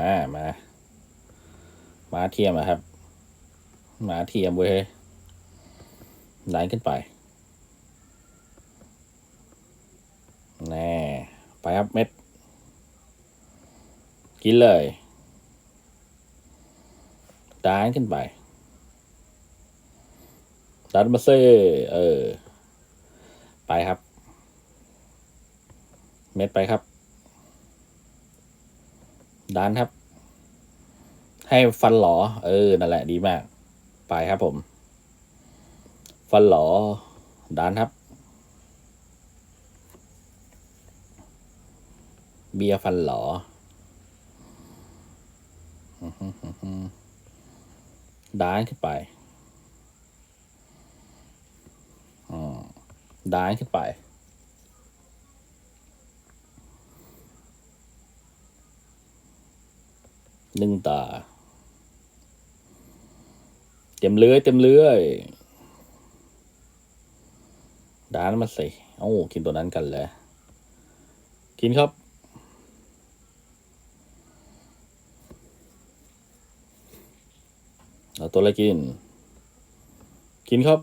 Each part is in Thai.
มามามาเทียมอะครับมาเทียมเว้ยไหลขึ้นไปแน่ไปครับเม็ด กินเลยดานขึ้นไปดันมาเซ่เออ ไปครับ เม็ดไปครับ ดานครับ ให้ฟันหลอ เออ นั่นแหละดีมาก ไปครับผม ฟันหลอดานครับ เบียร์ฟันหลอดานขึ้นไปอืมดานขึ้นไป นึ่งตา เต็มเลื้อยเต็มเลื้อยดานมาสิเอ้กินตัวนั้นกันเลยกินครับเอาตัวอะไรกิน กินครับ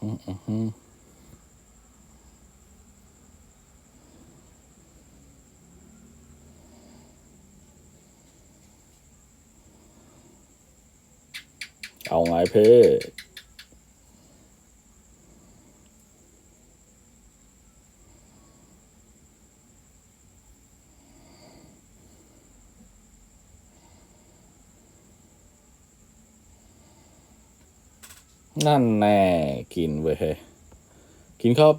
เอาไงเพ่ นั่นแน่ กินเว้ยเฮ้กินครับ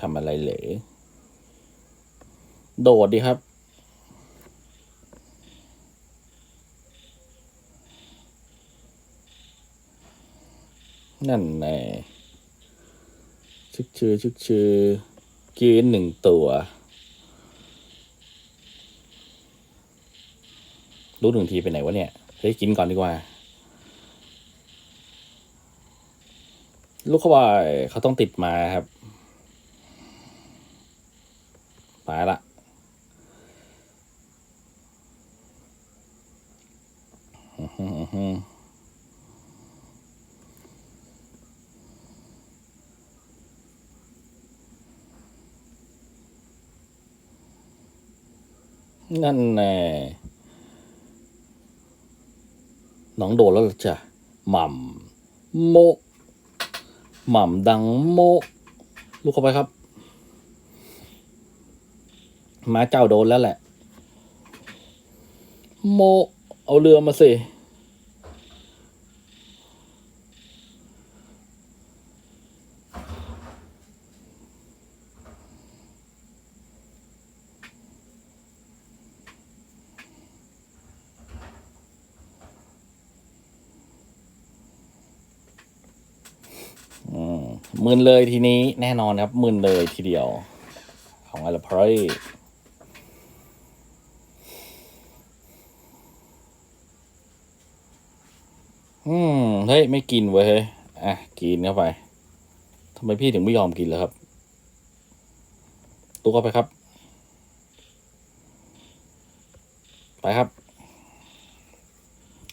ทำอะไรเหลอโดดดีครับ นั่นแน่ ชึกชื่อชึกชื่อกินหนึ่งตัวรู้หนึ่งทีไปไหนวะเนี่ย เฮ้ย กินก่อนดีกว่า ลูกเขาบอยเขาต้องติดมาครับ ไปละอื้อหืออื้อหือ นั่นแน่น้องโดนแล้วจ้ะหม่ำโมหม่ำดังโมลูกเข้าไปครับม้าเจ้าโดนแล้วแหละ โม เอาเรือมาสิ หมื่นเลยทีนี้แน่นอนครับหมื่นเลยทีเดียว ของอะไรพรยอืม เฮ้ย ไม่กินเว้ยเฮ้ยอะ กินเข้าไปทำไมพี่ถึงไม่ยอมกินเลยครับตัวเข้าไปครับ ไปครับ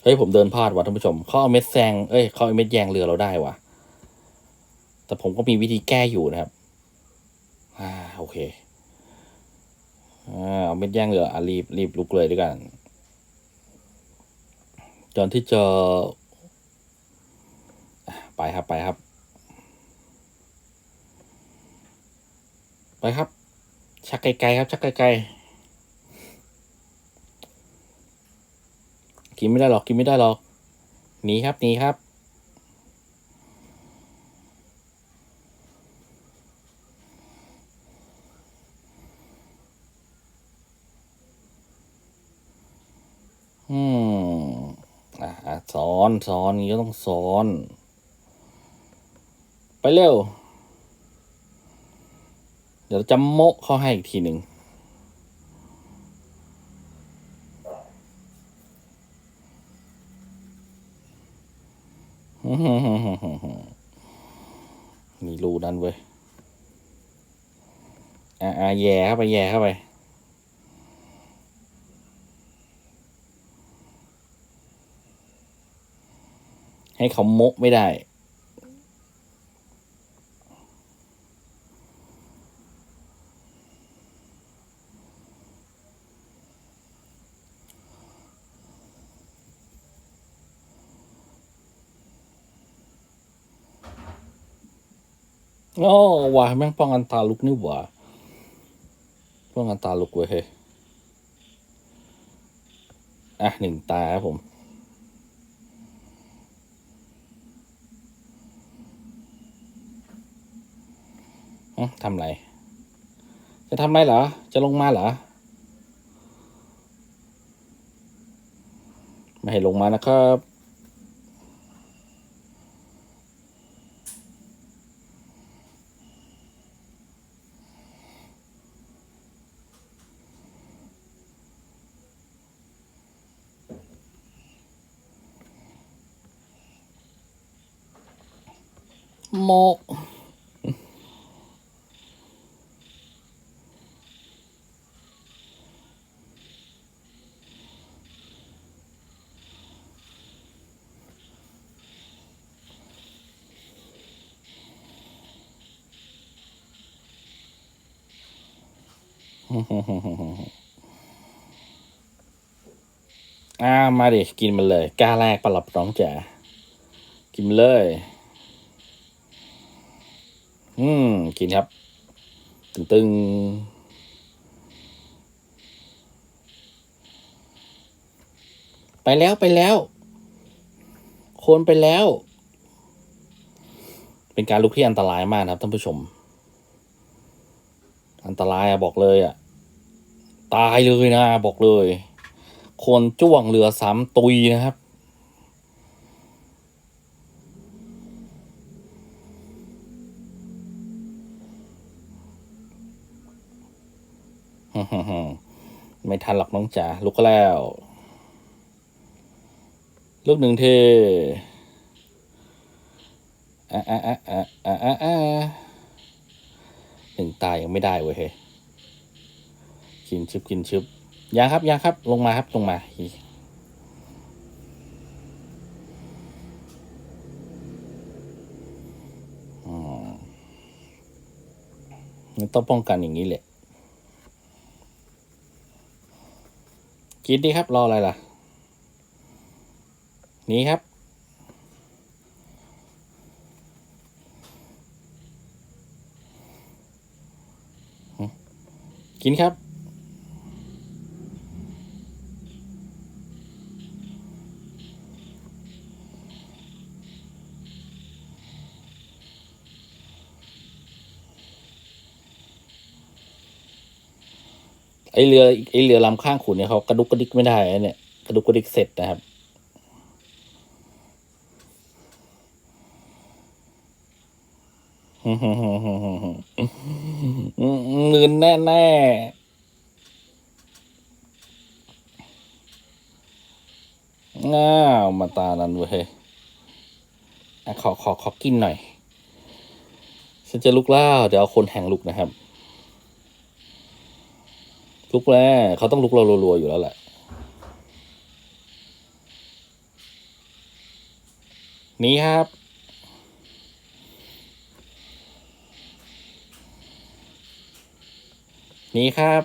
เฮ้ย ผมเดินพลาดว่ะท่านผู้ชมเขาเอาเม็ดแซงเอ้ยเขาเอาเม็ดแยงเรือเราได้ว่ะ แต่ผมก็มีวิธีแก้อยู่นะครับ อ่าโอเค อ่าเอาเม็ดแยงเรืออะรีบรีบลุกเลยด้วยกันจนที่จะอะไปครับไปครับ ไปครับ ชักไกลๆครับ ชักไกลๆกินไม่ได้หรอกกินไม่ได้หรอกหนีครับหนีครับ อะอะซ้อนซ้อนนี้ก็ต้องซ้อน ไปเร็ว เดี๋ยวจะโมะเข้าให้อีกทีหนึ่งมีรูนั่นเว้ย อ่าอ่าแย่เข้าไปแย่เข้าไป ให้เขาโมะไม่ได้ โอ้ว่ะแม่งป้องกันตาลุกนี่หว่าป้องกันตาลุกเว้ยเฮ้ยอะหนึ่งตาครับผม ทำไร จะทำไรเหรอ จะลงมาเหรอ ไม่ให้ลงมานะครับโม อ่ามาดิ กินมันเลยกล้าแรกปรับน้องจ๋ากินมันเลย อืม กินครับ ตึงตึงไปแล้วไปแล้ว โคนไปแล้ว เป็นการลุกที่อันตรายมากนะครับท่านผู้ชม อันตรายอะบอกเลยอะ ตายเลยนะ บอกเลย คนจ้วงเรือซ้ำตุยนะครับ ไม่ทันหรอกน้องจ๋าลุกก็แล้ว ลูกหนึ่งเทอะอะอะอะอะอะอะหนึ่งตายยังไม่ได้เว้ยเฮ้ย กินชึบกินชึบยังครับยังครับ ลงมาครับลงมาอีอืมมันต้องป้องกันอย่างนี้แหละกินดีครับ รออะไรล่ะ นี่ครับ กินครับ เรือไอเรือลำข้างขุนเนี่ยเขากระดุกกระดิกไม่ได้นะเนี่ยกระดุกกระดิกเสร็จนะครับเงินแน่แน่ง้าวมาตานั้นเว้ยขอขอขอกินหน่อย ฉันจะลุกแล้วเดี๋ยวเอาคนแห่งลุกนะครับ ลุกแล้วเขาต้องลุกเรารัวๆอยู่แล้วแหละ นี่ครับนี่ครับ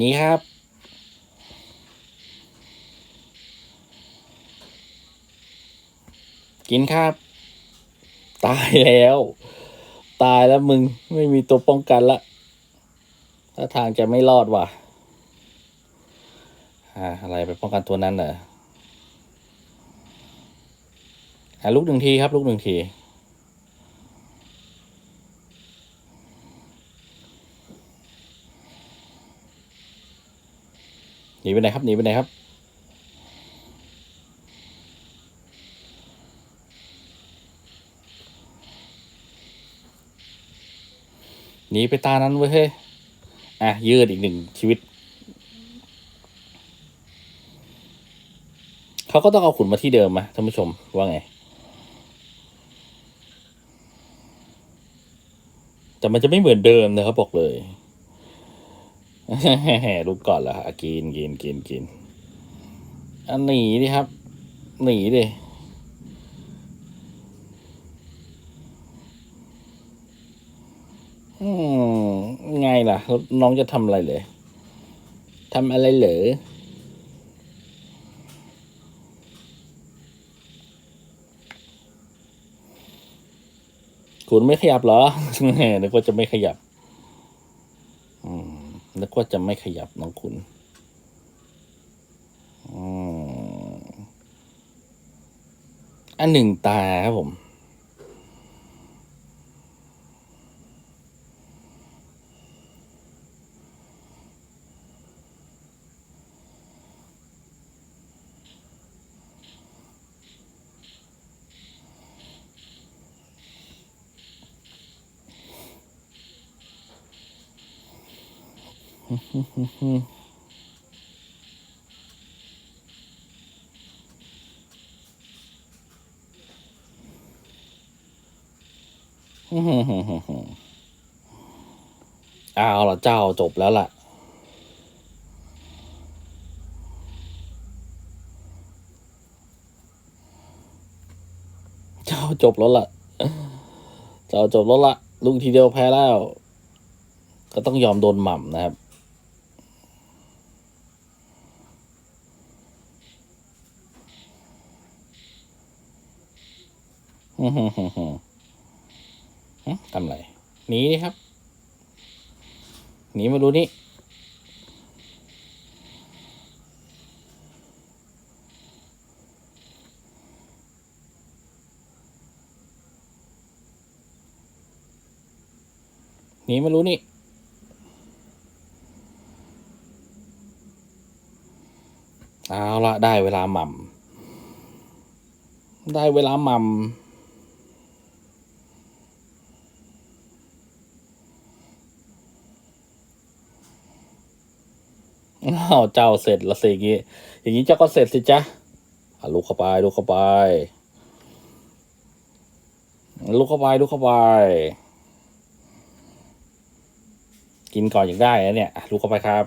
นี่ครับ กินครับ ตายแล้ว ตายแล้วมึงไม่มีตัวป้องกันละถ้าทางจะไม่รอดว่ะอ่าอะไรไปป้องกันตัวนั้นเหรออ่าลูกหนึ่งทีครับ ลูกหนึ่งทีหนีไปไหนครับหนีไปไหนครับ หนีไปตานั้นเว้ยเฮ้ยอะยืดอีกหนึ่งชีวิต เขาก็ต้องเอาขุนมาที่เดิมมาท่านผู้ชมว่าไง แต่มันจะไม่เหมือนเดิมนะครับบอกเลยรู้ก่อนแล้วฮะกินกินกินกินอันหนีดิครับ หนีดิ อืมไงล่ะ น้องจะทำอะไรเลยทำอะไรเหรอคุณไม่ขยับเหรอแหมนึกว่าจะไม่ขยับ อืมนึกว่าจะไม่ขยับน้องคุณอืมอันหนึ่งตาครับผม เอาละเจ้าจบแล้วล่ะ เจ้าจบแล้วล่ะ เจ้าจบแล้วล่ะ ลุงทีเดียวแพ้แล้ว ก็ต้องยอมโดนหม่ำนะครับ ทำไรหนีดิครับหนีมาดูนี่หนีมารู้นี่ เอาละได้เวลาหม่ำได้เวลาหม่ำาวเจ้าเสร็จละสิอย่างนี้ อย่างนี้เจ้าก็เสร็จสิจ๊ะลุกเข้าไปลุกเข้าไปลุกเข้าไปลุกเข้าไป กินก่อนอย่างได้นะเนี่ยลุกเข้าไปครับ